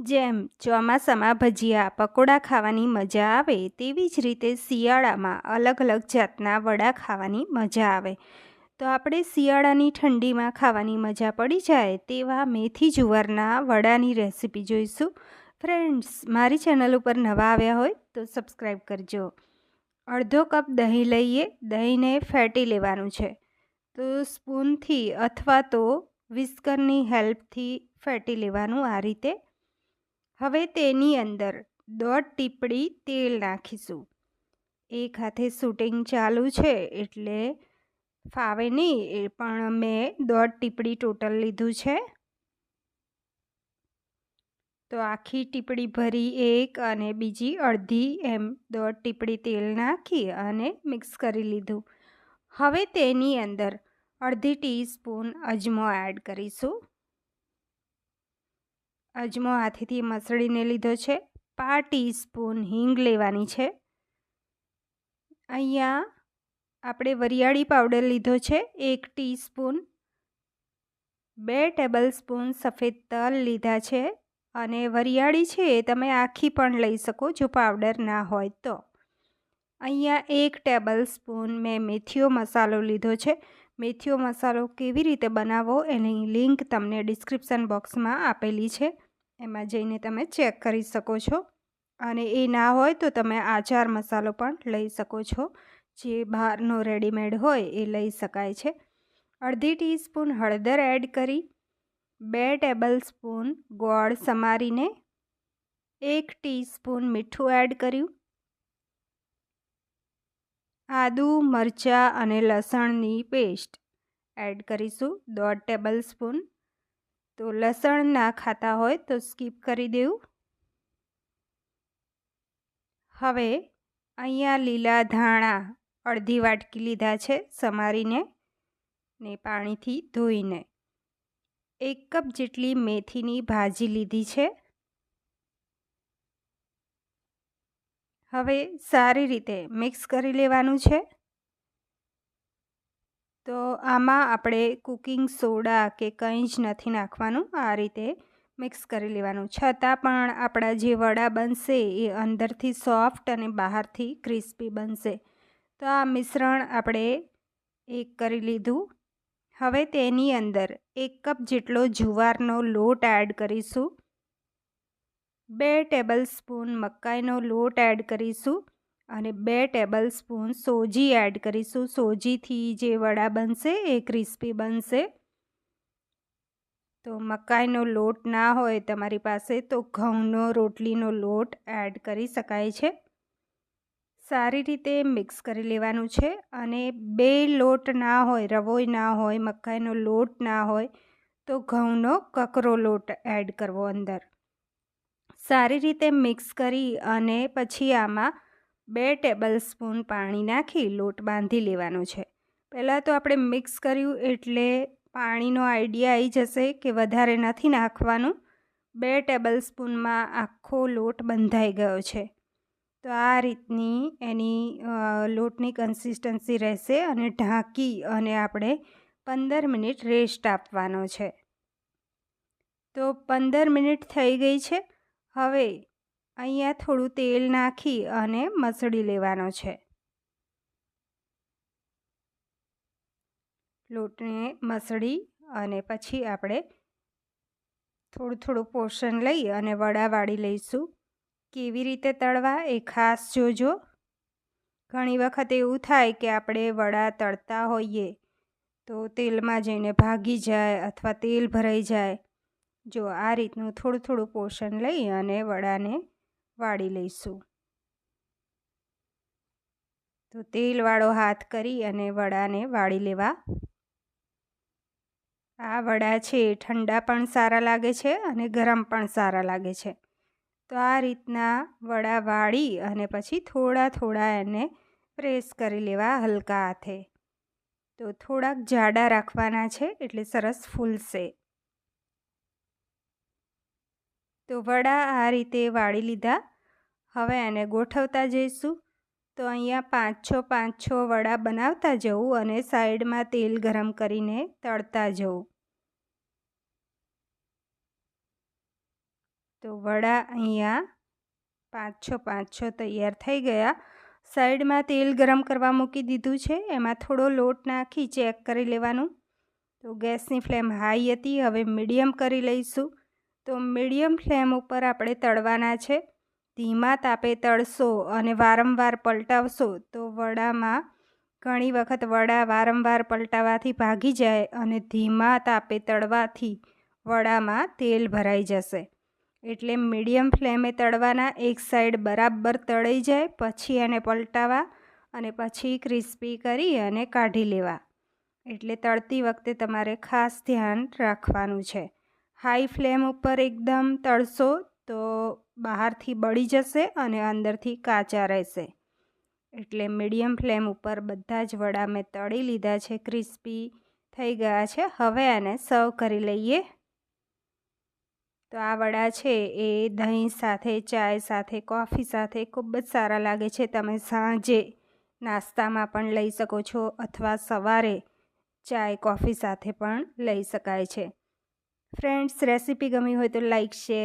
જેમ ચોમાસામાં ભજીયા, પકોડા ખાવાની મજા આવે, તેવી જ રીતે શિયાળામાં અલગ અલગ જાતના વડા ખાવાની મજા આવે. તો આપણે શિયાળાની ઠંડીમાં ખાવાની મજા પડી જાય તેવા મેથી જુવારના વડાની રેસીપી જોઈશું. ફ્રેન્ડ્સ, મારી ચેનલ ઉપર નવા આવ્યા હોય તો સબસ્ક્રાઈબ કરજો. અડધો કપ દહીં લઈએ, દહીંને ફેટી લેવાનું છે. તો સ્પૂનથી અથવા તો વિસ્કરની હેલ્પથી ફેટી લેવાનું આ રીતે. હવે તેની અંદર દોઢ ટીપડી તેલ નાખીશું. એક હાથે શૂટિંગ ચાલુ છે એટલે ફાવે નહીં, એ પણ મેં દોઢ ટીપડી ટોટલ લીધું છે. તો આખી ટીપડી ભરી એક અને બીજી અડધી એમ દોઢ ટીપડી તેલ નાખી અને મિક્સ કરી લીધું. હવે તેની અંદર અડધી ટીસ્પૂન અજમો એડ કરીશું. અજમો હાથેથી મસળીને લીધો છે. પા ટીસ્પૂન હિંગ લેવાની છે. અહીંયા આપણે વરિયાળી પાવડર લીધો છે. એક ટીસ્પૂન. બે ટેબલ સ્પૂન સફેદ તલ લીધા છે અને વરિયાળી છે એ તમે આખી પણ લઈ શકો જો પાવડર ના હોય તો. અહીંયા એક ટેબલ સ્પૂન મેં મેથીઓ મસાલો લીધો છે. મેથીઓ મસાલો કેવી રીતે બનાવવો એની લિંક તમને ડિસ્ક્રિપ્શન બોક્સમાં આપેલી છે. એમાં જઈને તમે ચેક કરી શકો છો. અને એ ના હોય તો તમે આચાર મસાલો પણ લઈ શકો છો. જે બહારનો રેડીમેડ હોય એ લઈ શકાય છે. અડધી ટીસ્પૂન હળદર એડ કરી, બે ટેબલ સ્પૂન ગોળ સમારીને, એક ટીસ્પૂન મીઠું એડ કર્યું. આદુ, મરચાં અને લસણની પેસ્ટ એડ કરીશું દોઢ ટેબલ સ્પૂન તો લસણ ના ખાતા હોય તો સ્કીપ કરી દેવું. હવે અહીંયા લીલા ધાણા અડધી વાટકી લીધા છે સમારીને ને પાણીથી ધોઈને. એક કપ જેટલી મેથીની ભાજી લીધી છે. હવે સારી રીતે મિક્સ કરી લેવાનું છે. તો આમાં આપણે કુકિંગ સોડા કે કંઈ જ નથી નાખવાનું, આ રીતે મિક્સ કરી લેવાનું. છતાં પણ આપણા જે વડા બનશે એ અંદરથી સોફ્ટ અને બહારથી ક્રિસ્પી બનશે. તો આ મિશ્રણ આપણે એક કરી લીધું. હવે તેની અંદર એક કપ જેટલો જુવારનો લોટ એડ કરીશું. બે ટેબલ સ્પૂન મકાઈનો લોટ એડ કરીશું અને બે ટેબલ સ્પૂન સોજી એડ કરીશું. સોજીથી જે વડા બનશે એ ક્રિસ્પી બનશે. તો મકાઈનો લોટ ના હોય તમારી પાસે તો ઘઉંનો, રોટલીનો લોટ એડ કરી શકાય છે. સારી રીતે મિક્સ કરી લેવાનું છે અને બે લોટ ના હોય રવોય ના હોય, મકાઈનો લોટ ના હોય તો ઘઉંનો કકરો લોટ એડ કરવો અંદર. સારી રીતે મિક્સ કરી અને પછી આમાં બે ટેબલ સ્પૂન પાણી નાખી લોટ બાંધી લેવાનો છે. પહેલાં તો આપણે મિક્સ કર્યું એટલે પાણીનો આઈડિયા આવી જશે કે વધારે નથી નાખવાનું. બે ટેબલ સ્પૂનમાં આખો લોટ બંધાઈ ગયો છે. તો આ રીતની એની લોટની કન્સિસ્ટન્સી રહેશે અને ઢાંકી અને આપણે પંદર મિનિટ રેસ્ટ આપવાનો છે. તો પંદર મિનિટ થઈ ગઈ છે. હવે અહીંયા થોડું તેલ નાખી અને મસળી લેવાનો છે. લોટને મસળી અને પછી આપણે થોડું થોડું પોષણ લઈ અને વડા વાળી લઈશું. કેવી રીતે તળવા એ ખાસ જોજો. ઘણી વખત એવું થાય કે આપણે વડા તળતા હોઈએ તો તેલમાં જઈને ભાગી જાય અથવા તેલ ભરાઈ જાય. જો આ રીતનું થોડું થોડું પોષણ લઈ અને વડાને વાળી લઈશું. તો તેલવાળો હાથ કરી અને વડાને વાળી લેવા. આ વડા છે, ઠંડા પણ સારા લાગે છે અને ગરમ પણ સારા લાગે છે. તો આ રીતના વડા વાળી અને પછી થોડા થોડા એને પ્રેસ કરી લેવા હલકા હાથે. તો થોડાક જાડા રાખવાના છે એટલે સરસ ફૂલશે. તો વડા આ રીતે વાળી લીધા. હવે એને ગોઠવતા જઈશું. તો અહીંયા પાંચ છ પાંચ છ વડા બનાવતા જવું અને સાઈડમાં તેલ ગરમ કરીને તળતા જવું તો વડા અહીંયા પાંચ છ પાંચ છ તૈયાર થઈ ગયા. સાઈડમાં તેલ ગરમ કરવા મૂકી દીધું છે. એમાં થોડો લોટ નાખી ચેક કરી લેવાનું. તો ગેસની ફ્લેમ હાઈ હતી. હવે મીડિયમ કરી લઈશું. તો મીડિયમ ફ્લેમ ઉપર આપણે તળવાના છે. ધીમા તાપે તળશો અને વારંવાર પલટાવશો તો વડામાં ઘણી વખત વડા વારંવાર પલટાવાથી ભાગી જાય અને ધીમા તાપે તળવાથી વડામાં તેલ ભરાઈ જશે. એટલે મીડિયમ ફ્લેમે તળવાના એક સાઈડ બરાબર તળાઈ જાય, પછી એને પલટાવા અને પછી ક્રિસ્પી કરી અને કાઢી લેવા. એટલે તળતી વખતે તમારે ખાસ ધ્યાન રાખવાનું છે. હાઈ ફ્લેમ ઉપર એકદમ તળશો તો બહારથી બળી જશે અને અંદરથી કાચા રહેશે. એટલે મીડિયમ ફ્લેમ ઉપર બધા જ વડા મેં તળી લીધા છે, ક્રિસ્પી થઈ ગયા છે. હવે આને સર્વ કરી લઈએ. તો આ વડા છે એ દહીં સાથે, ચાય સાથે, કોફી સાથે ખૂબ જ સારા લાગે છે. તમે સાંજે નાસ્તામાં પણ લઈ શકો છો અથવા સવારે ચાય, કોફી સાથે પણ લઈ શકાય છે. ફ્રેન્ડ્સ રેસીપી ગમી હોય તો લાઈક શેર